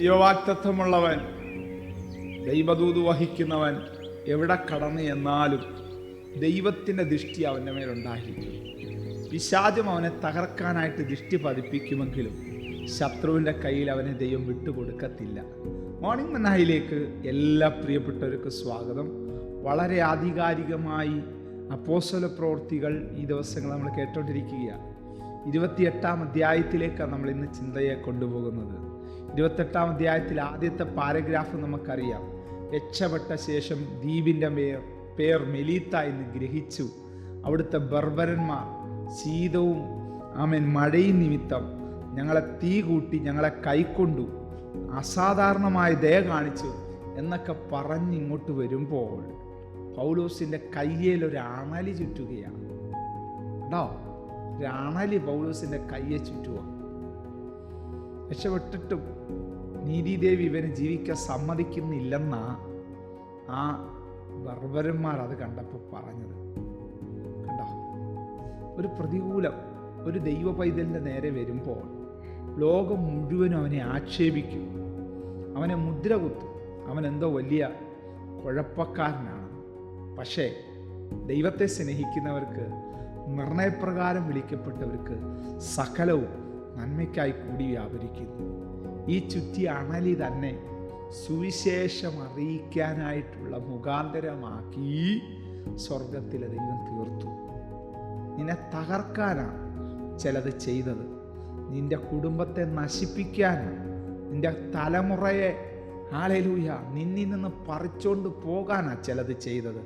യുവാക്തത്വമുള്ളവൻ ദൈവദൂത് വഹിക്കുന്നവൻ എവിടെ കടന്നു എന്നാലും ദൈവത്തിന്റെ ദൃഷ്ടി അവന്റെ മേലുണ്ടായിരിക്കും. പിശാചം അവനെ തകർക്കാനായിട്ട് ദൃഷ്ടി പതിപ്പിക്കുമെങ്കിലും ശത്രുവിന്റെ കയ്യിൽ അവനെ ദൈവം വിട്ടുകൊടുക്കത്തില്ല. മോർണിംഗ് മന്നായിലേക്ക് എല്ലാ പ്രിയപ്പെട്ടവർക്കും സ്വാഗതം. വളരെ ആധികാരികമായി അപ്പോസ്തല പ്രവൃത്തികൾ ഈ ദിവസങ്ങൾ നമ്മൾ കേട്ടോണ്ടിരിക്കുകയാണ്. ഇരുപത്തിയെട്ടാം അധ്യായത്തിലേക്കാണ് നമ്മൾ ഇന്ന് ചിന്തയെ കൊണ്ടുപോകുന്നത്. ഇരുപത്തെട്ടാം അധ്യായത്തിൽ ആദ്യത്തെ പാരഗ്രാഫ് നമുക്കറിയാം. രക്ഷപ്പെട്ട ശേഷം ദ്വീപിന്റെ പേർ പേർ മെലീത്ത എന്ന് ഗ്രഹിച്ചു. അവിടുത്തെ ബർബരന്മാർ ശീതവും ആമൻ മഴയും നിമിത്തം ഞങ്ങളെ തീ കൂട്ടി ഞങ്ങളെ കൈക്കൊണ്ടു. അസാധാരണമായ ദയ കാണിച്ചു എന്നൊക്കെ പറഞ്ഞ് ഇങ്ങോട്ട് വരുമ്പോൾ പൗലോസിന്റെ കയ്യിൽ ഒരു അണലി ചുറ്റുകയാണ്. കേട്ടോ ഒരു അണലി പൗലോസിന്റെ കയ്യെ ചുറ്റുക രക്ഷപ്പെട്ടിട്ടും നീതിദേവി ഇവന് ജീവിക്കാൻ സമ്മതിക്കുന്നില്ലെന്ന ആ ബർബരന്മാർ അത് കണ്ടപ്പോൾ പറഞ്ഞത്. കണ്ടോ? ഒരു പ്രതികൂലം ഒരു ദൈവ പൈതലിന്റെ നേരെ വരുമ്പോൾ ലോകം മുഴുവനും അവനെ ആക്ഷേപിക്കും. അവനെ മുദ്ര കുത്തും. അവനെന്തോ വലിയ കുഴപ്പക്കാരനാണ്. പക്ഷേ ദൈവത്തെ സ്നേഹിക്കുന്നവർക്ക് നിർണയപ്രകാരം വിളിക്കപ്പെട്ടവർക്ക് സകലവും നന്മയ്ക്കായി കൂടി വ്യാപരിക്കുന്നു. ഈ ചുറ്റി അണലി തന്നെ സുവിശേഷം അറിയിക്കാനായിട്ടുള്ള മുഖാന്തരമാക്കി സ്വർഗത്തിലെ ദൈവം തീർത്തു. നിന്നെ തകർക്കാനാണ് ചിലത് ചെയ്തത്. നിന്റെ കുടുംബത്തെ നശിപ്പിക്കാനാണ്. നിന്റെ തലമുറയെ ആളെലൂയ നിന്നിൽ നിന്ന് പറിച്ചോണ്ട് പോകാനാണ് ചിലത് ചെയ്തത്.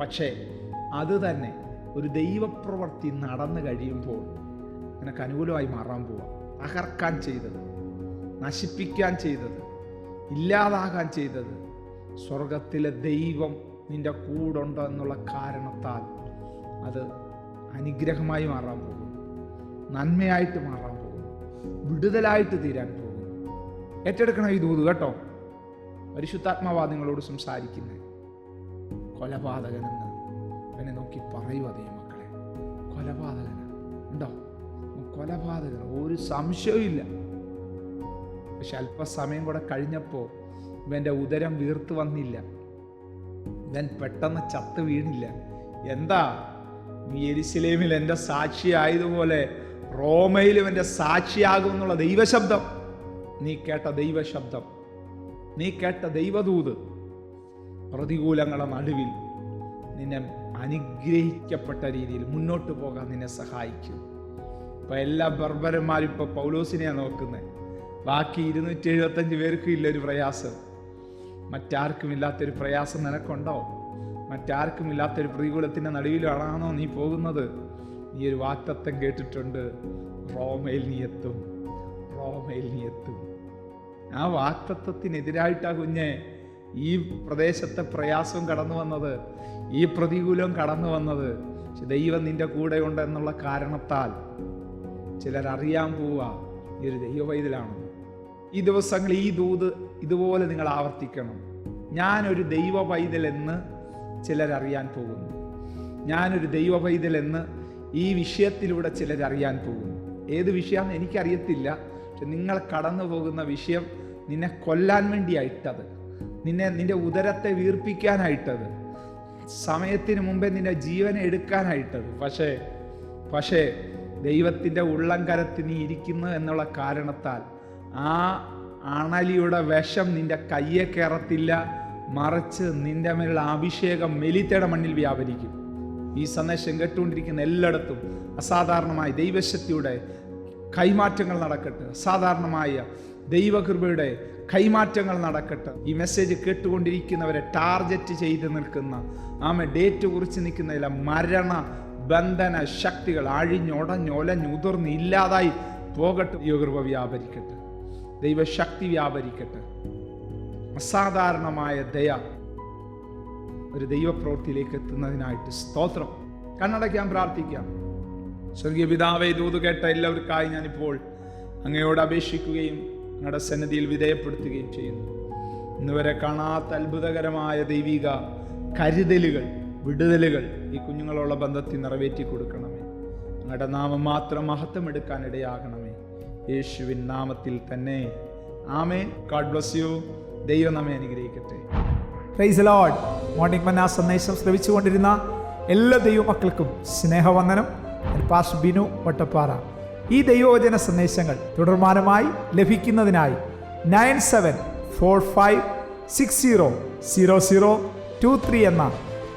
പക്ഷേ അത് തന്നെ ഒരു ദൈവപ്രവൃത്തി നടന്നു കഴിയുമ്പോൾ നിനക്ക് അനുകൂലമായി മാറാൻ പോവാം. തകർക്കാൻ ചെയ്തത് നശിപ്പിക്കാൻ ചെയ്തത് ഇല്ലാതാകാൻ ചെയ്തത് സ്വർഗത്തിലെ ദൈവം നിന്റെ കൂടുണ്ട് എന്നുള്ള കാരണത്താൽ അത് അനുഗ്രഹമായി മാറാൻ പോകും നന്മയായിട്ട് മാറാൻ പോകും വിടുതലായിട്ട് തീരാൻ പോകും ഏറ്റെടുക്കണം ഈ ദൂത് കേട്ടോ. പരിശുദ്ധാത്മാവാദികളോട് സംസാരിക്കുന്നത് കൊലപാതകനെന്ന് എന്നെ നോക്കി പറയുക അതേ മക്കളെ. ഉണ്ടോ കൊലപാതകൻ ഒരു സംശയവും പക്ഷെ അല്പസമയം കൂടെ കഴിഞ്ഞപ്പോൾ ഇവന്റെ ഉദരം വീർത്ത് വന്നില്ല. ഇവൻ പെട്ടെന്ന് ചത്ത് വീണില്ല. എന്താ? നീ എരിശിലേമിൽ എന്റെ സാക്ഷിയായതുപോലെ റോമയിലും എന്റെ സാക്ഷിയാകും എന്നുള്ള ദൈവശബ്ദം. നീ കേട്ട ദൈവശബ്ദം. നീ കേട്ട ദൈവദൂത്. പ്രതികൂലങ്ങളെ നടുവിൽ നിന്നെ അനുഗ്രഹിക്കപ്പെട്ട രീതിയിൽ മുന്നോട്ട് പോകാൻ നിന്നെ സഹായിക്കും. ഇപ്പൊ എല്ലാ ബർബരന്മാരും ഇപ്പൊ പൗലോസിനെയാണ് നോക്കുന്നത് ബാക്കി ഇരുന്നൂറ്റി എഴുപത്തഞ്ച് പേർക്കും ഇല്ല ഒരു പ്രയാസം. മറ്റാർക്കും ഇല്ലാത്തൊരു പ്രയാസം നിനക്കുണ്ടോ മറ്റാർക്കും ഇല്ലാത്തൊരു പ്രതികൂലത്തിന്റെ നടുവിലാണോ നീ പോകുന്നത്? നീ ഒരു വാക്തത്വം കേട്ടിട്ടുണ്ട്. റോമയിൽ നീ എത്തും. റോമയിൽ നീ എത്തും. ആ വാക്തത്വത്തിനെതിരായിട്ടാ കുഞ്ഞെ ഈ പ്രദേശത്തെ പ്രയാസവും കടന്നു വന്നത്. ഈ പ്രതികൂലവും കടന്നു വന്നത്. ദൈവം നിന്റെ കൂടെ ഉണ്ട് എന്നുള്ള കാരണത്താൽ. ചിലരറിയാൻ പോവുക ഈ ഒരു ദൈവവൈതലാണെന്ന് ഈ ദിവസങ്ങൾ ഈ ദൂത് ഇതുപോലെ നിങ്ങൾ ആവർത്തിക്കണം. ഞാനൊരു ദൈവ എന്ന് ചിലരറിയാൻ പോകുന്നു. ഞാനൊരു ദൈവ എന്ന് ഈ വിഷയത്തിലൂടെ ചിലരറിയാൻ പോകുന്നു. ഏത് വിഷയമാണെന്ന് എനിക്കറിയത്തില്ല. പക്ഷെ നിങ്ങൾ കടന്നു പോകുന്ന വിഷയം നിന്നെ കൊല്ലാൻ വേണ്ടിയായിട്ടത്. നിന്നെ നിന്റെ ഉദരത്തെ വീർപ്പിക്കാനായിട്ടത്. സമയത്തിന് മുമ്പേ നിന്റെ ജീവനെ എടുക്കാനായിട്ടത്. പക്ഷേ പക്ഷേ ദൈവത്തിന്റെ ഉള്ളംകരത്ത് നീ ഇരിക്കുന്നു എന്നുള്ള കാരണത്താൽ ആ അണലിയുടെ വിഷം നിന്റെ കയ്യെ കയറത്തില്ല മറിച്ച് നിന്റെ മേലുള്ള അഭിഷേകം മെലിത്തയുടെ മണ്ണിൽ വ്യാപരിക്കും. ഈ സന്ദേശം കേട്ടുകൊണ്ടിരിക്കുന്ന എല്ലായിടത്തും അസാധാരണമായ ദൈവശക്തിയുടെ കൈമാറ്റങ്ങൾ നടക്കട്ടെ. അസാധാരണമായ ദൈവകൃപയുടെ കൈമാറ്റങ്ങൾ നടക്കട്ടെ. ഈ മെസ്സേജ് കേട്ടുകൊണ്ടിരിക്കുന്നവരെ ടാർഗറ്റ് ചെയ്ത് നിൽക്കുന്ന ആമ ഡേറ്റ് കുറിച്ച് നിൽക്കുന്ന മരണ ബന്ധന ശക്തികൾ അഴിഞ്ഞൊടഞ്ഞൊലഞ്ഞുതിർന്ന് ഇല്ലാതായി പോകട്ടെ ദൈവകൃപ വ്യാപരിക്കട്ടെ. ദൈവശക്തി വ്യാപരിക്കട്ടെ. അസാധാരണമായ ദയ ഒരു ദൈവപ്രവൃത്തിയിലേക്ക് എത്തുന്നതിനായിട്ട് സ്തോത്രം. കണ്ണടയ്ക്കാൻ പ്രാർത്ഥിക്കാം. സ്വർഗീയ പിതാവെ ദൂത് കേട്ട എല്ലാവർക്കായി ഞാനിപ്പോൾ അങ്ങയോട് അപേക്ഷിക്കുകയും അങ്ങയുടെ സന്നിധിയിൽ വിധേയപ്പെടുത്തുകയും ചെയ്യുന്നു. ഇന്നുവരെ കാണാത്ത അത്ഭുതകരമായ ദൈവിക കരുതലുകൾ വിടുതലുകൾ ഈ കുഞ്ഞുങ്ങളുള്ള ബന്ധത്തിൽ നിറവേറ്റി കൊടുക്കണമേ. അങ്ങയുടെ നാമം മാത്രം മഹത്വം എടുക്കാൻ ഇടയാകണമേ യേശുവിൻ നാമത്തിൽ തന്നെ. ആമേ ഗാഡ് ബ്ലസ് യു ദൈവം നമ്മെ അനുഗ്രഹിക്കട്ടെ. പ്രൈസ് ലോഡ് മോർണിംഗ് മന്ന സന്ദേശം ശ്രവിച്ചുകൊണ്ടിരുന്ന എല്ലാ ദൈവമക്കൾക്കും സ്നേഹവന്ദനം. പാസ് ബിനു വട്ടപ്പാറ. ഈ ദൈവവചന സന്ദേശങ്ങൾ തുടർമാനമായി ലഭിക്കുന്നതിനായി nine seven four five six zero zero zero two three എന്ന